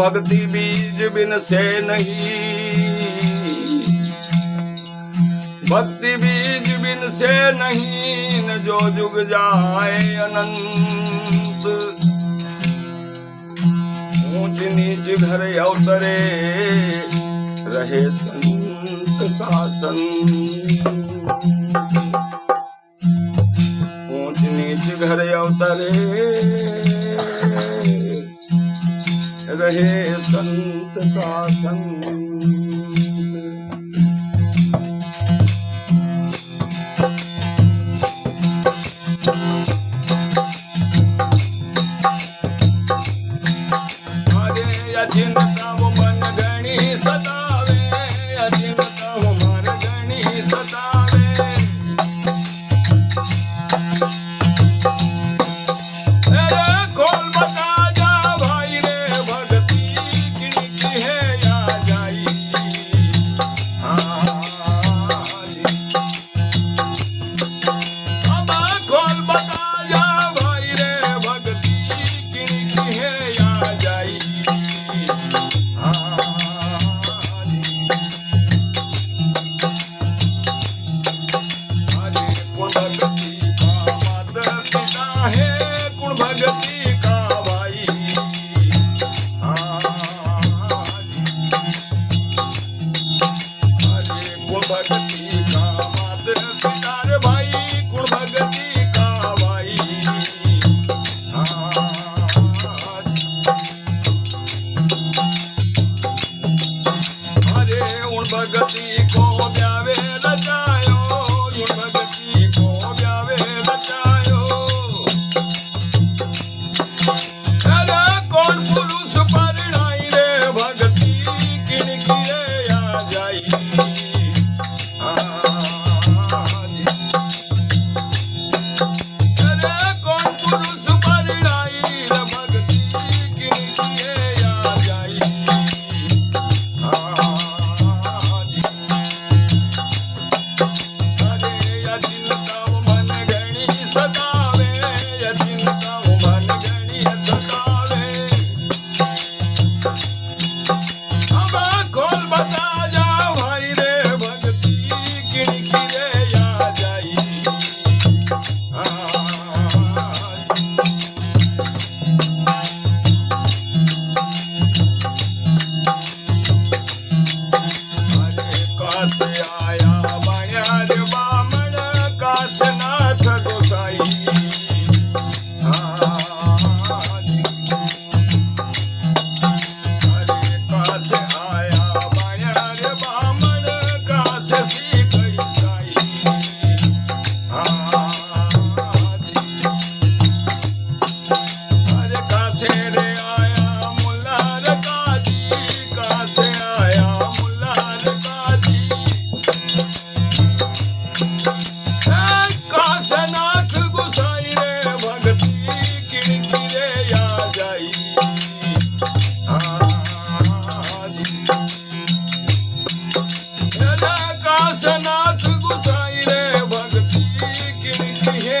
ભક્તિ બીજ બિન સે નહીં. ભક્તિ બીજ બિન સે નહીં, ન જો જુગ જાય અનંત. ઊંચ નીચ ઘરે અવતરે રહે સંત કા સંત ऊंच नीच घर अवतरे रहे संत का संग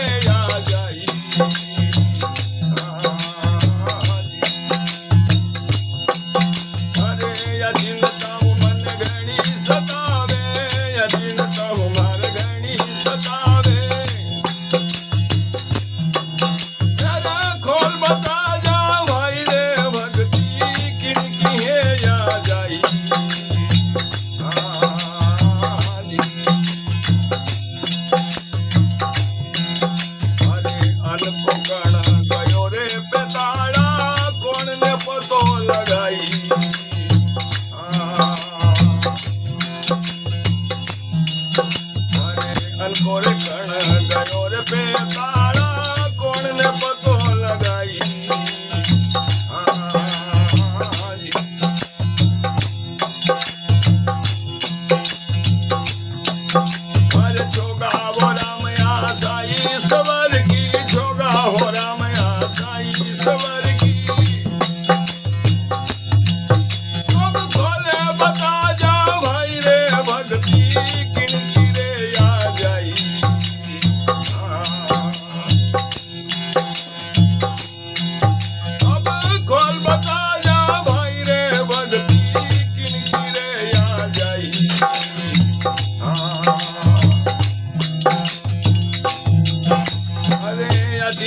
yeah. ગણગણોર પે તાળા કોણ ને પતો લગાઈ